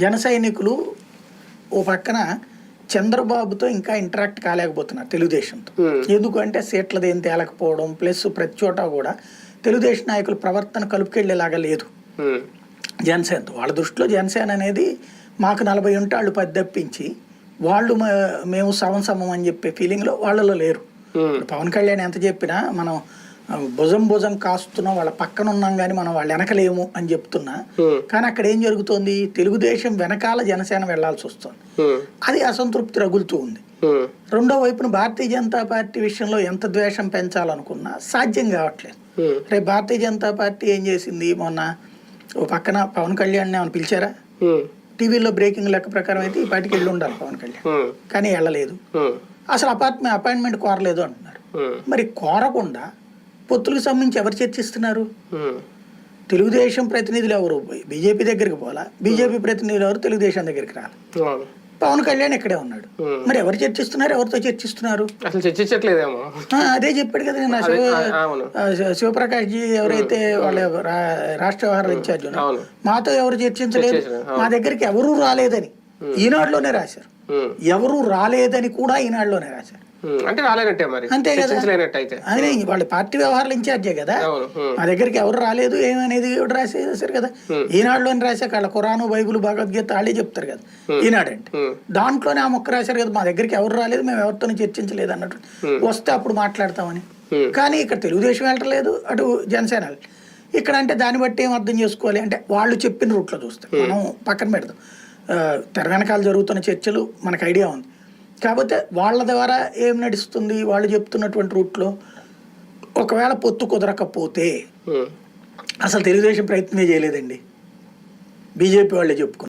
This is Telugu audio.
జన సైనికులు ఓ పక్కన చంద్రబాబుతో ఇంకా ఇంటరాక్ట్ కాలేకపోతున్నారు తెలుగుదేశంతో. ఎందుకంటే సీట్లది ఏం తేలకపోవడం ప్లస్ ప్రతి చోట కూడా తెలుగుదేశం నాయకుల ప్రవర్తన కలుపుకెళ్ళేలాగా లేదు. జనసేనతో వాళ్ళ దృష్టిలో జనసేన అనేది మాకు నలభై ఉంటే వాళ్ళు పది తప్పించి వాళ్ళు మేము సమం సమం అని చెప్పే ఫీలింగ్లో వాళ్ళలో లేరు. పవన్ కళ్యాణ్ ఎంత చెప్పినా మనం భుజం భుజం కాస్తున్నాం వాళ్ళ పక్కన ఉన్నాం కానీ మనం వాళ్ళ వెనకలేము అని చెప్తున్నా. కానీ అక్కడ ఏం జరుగుతోంది? తెలుగుదేశం వెనకాల జనసేన వెళ్ళాల్సి వస్తుంది. అది అసంతృప్తి రగులుతూ ఉంది. రెండో వైపున భారతీయ జనతా పార్టీ విషయంలో ఎంత ద్వేషం పెంచాలనుకున్నా సాధ్యం కావట్లేదు. రేపు భారతీయ జనతా పార్టీ ఏం చేసింది? మొన్న ఓ పక్కన పవన్ కళ్యాణ్ ఏమైనా పిలిచారా? టీవీలో బ్రేకింగ్ లెక్క ప్రకారం అయితే ఈ పార్టీకి వెళ్ళి ఉండాలి పవన్ కళ్యాణ్. కానీ వెళ్ళలేదు. అసలు అపార్ట్మెంట్ అపాయింట్మెంట్ కోరలేదు అంటున్నారు. మరి కోరకుండా పొత్తులకు సంబంధించి ఎవరు చర్చిస్తున్నారు? తెలుగుదేశం ప్రతినిధులు ఎవరు? బీజేపీ దగ్గరికి పోలా బీజేపీ ప్రతినిధులు ఎవరు? తెలుగుదేశం దగ్గరికి రాలి. పవన్ కళ్యాణ్ ఇక్కడే ఉన్నాడు. మరి ఎవరు చర్చిస్తున్నారు? ఎవరితో చర్చిస్తున్నారు? అసలు చర్చించట్లేదేమో. అదే చెప్పాడు కదా నేను. శివ శివప్రకాష్ జీ ఎవరైతే వాళ్ళ రాష్ట్ర వ్యవహారాల ఇన్ఛార్జ్ మాతో ఎవరు చర్చించలేదు? మా దగ్గరికి ఎవరూ రాలేదని. ఈనాడులోనే రాశారు. ఎవరు రాలేదని కూడా ఈనాడులోనే రాశారు. అంటే రాలేనట్టే మరి. అంతే కదా. అయితే ఆయన వాళ్ళ పార్టీ వ్యవహారాల ఇన్ఛార్జే కదా. మా దగ్గరికి ఎవరు రాలేదు ఏమనేది ఎవరు రాసేసారు కదా. ఈనాడులోనే రాశాక వాళ్ళ ఖురాను బైబుల్ భగవద్గీత వాళ్ళే చెప్తారు కదా. ఈనాడంటే. దాంట్లోనే ఆ మొక్క రాశారు కదా మా దగ్గరికి ఎవరు రాలేదు మేము ఎవరితోనూ చర్చించలేదు అన్నట్టు. వస్తే అప్పుడు మాట్లాడతామని. కానీ ఇక్కడ తెలుగుదేశం వెళ్ళట్లేదు అటు జనసేన. ఇక్కడ అంటే దాన్ని బట్టి ఏం అర్థం చేసుకోవాలి అంటే వాళ్ళు చెప్పిన రూట్లో చూస్తాం. మనం పక్కన తెర వెనకాల జరుగుతున్న చర్చలు మనకు ఐడియా ఉంది. కాకపోతే వాళ్ళ ద్వారా ఏం నడుస్తుంది? వాళ్ళు చెప్తున్నటువంటి రూట్లో ఒకవేళ పొత్తు కుదరకపోతే. అసలు తెలుగుదేశం ప్రయత్నమే చేయలేదండి. బీజేపీ వాళ్ళే చెప్పుకున్నారు.